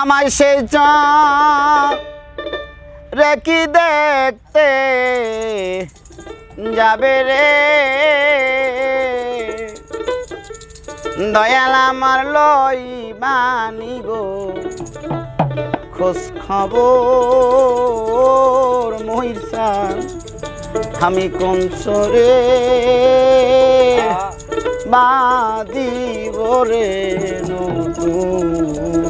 আমায় সেই রেখি দেখতে যাবে রে। দয়াল আমার লই বানি গো খোঁজ খবর মহিষার আমি কোন সরে বাদিব রে নতুন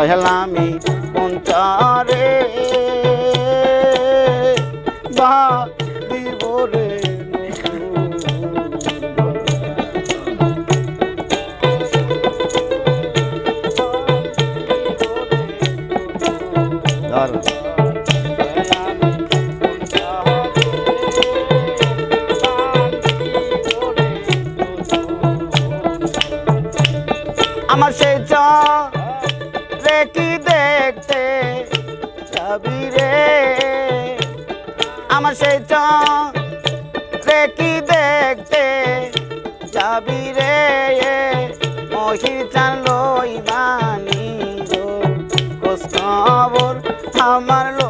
দয়াল পঞ্চারে বা চরে যাবি রে? আমার সেই চে কি দেখতে যাবি রে? মহি চান লই গো। খোঁজ আমার লই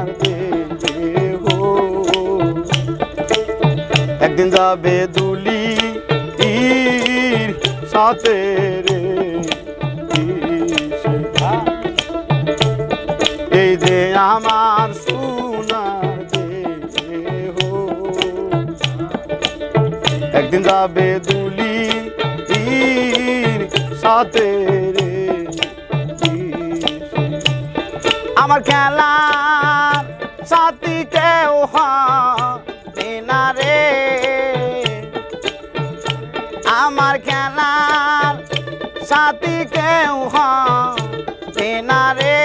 একদিন যাবে দুলি তীর সাথে রে। এই যে আমার সোনার দেহ, একদিন যাবে দুলি তীর সাথে রে আমার খেলা সাথী কেউ হবে সাথী কেউ হবে না রে।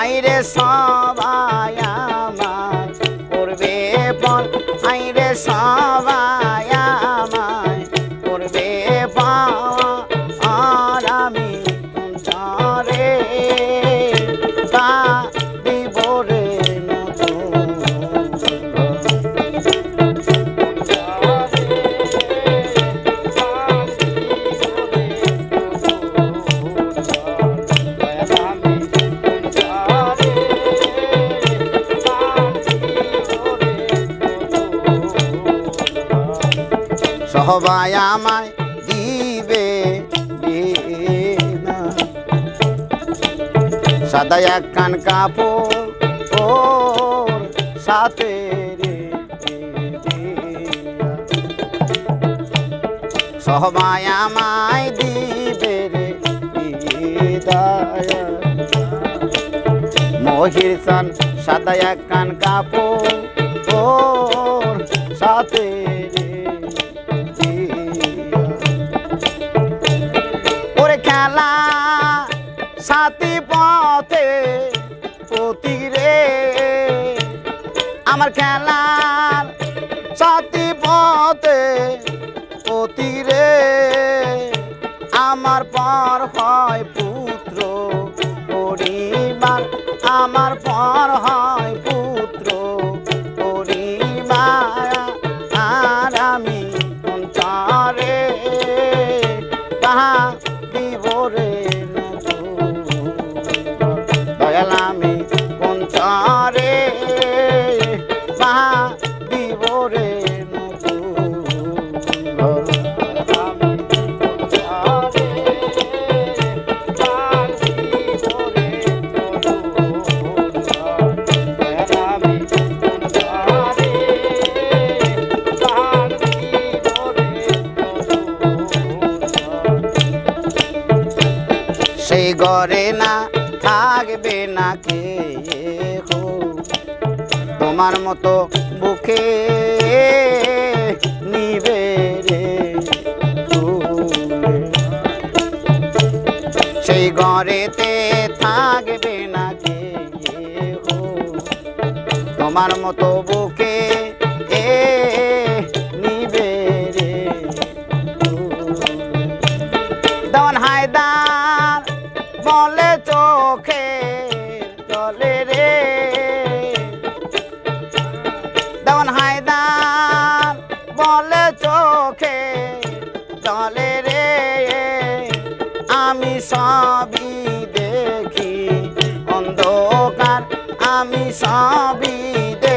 আইরে সবাই সবাই আমায় দিবে সাদা এক কান কাপড় ওর সাথে সবাই আমায় দিবে রে মহির সান সাদা এক কান কাপড় ওর সাথে খেলা সাথী পথে পতি রে আমার খেলার সাথী পথে পতি রে আমার পর হয় পুত্র পরিবার, আমার পর হয় থাকবে না কে তোমার মতো বুকে নিবে রে। সেই ঘরেতে থাকবে না কে তোমার মতো বুকে চোখে চলে রে আমি সবই দেখি। অন্ধকার আমি সবই দেখি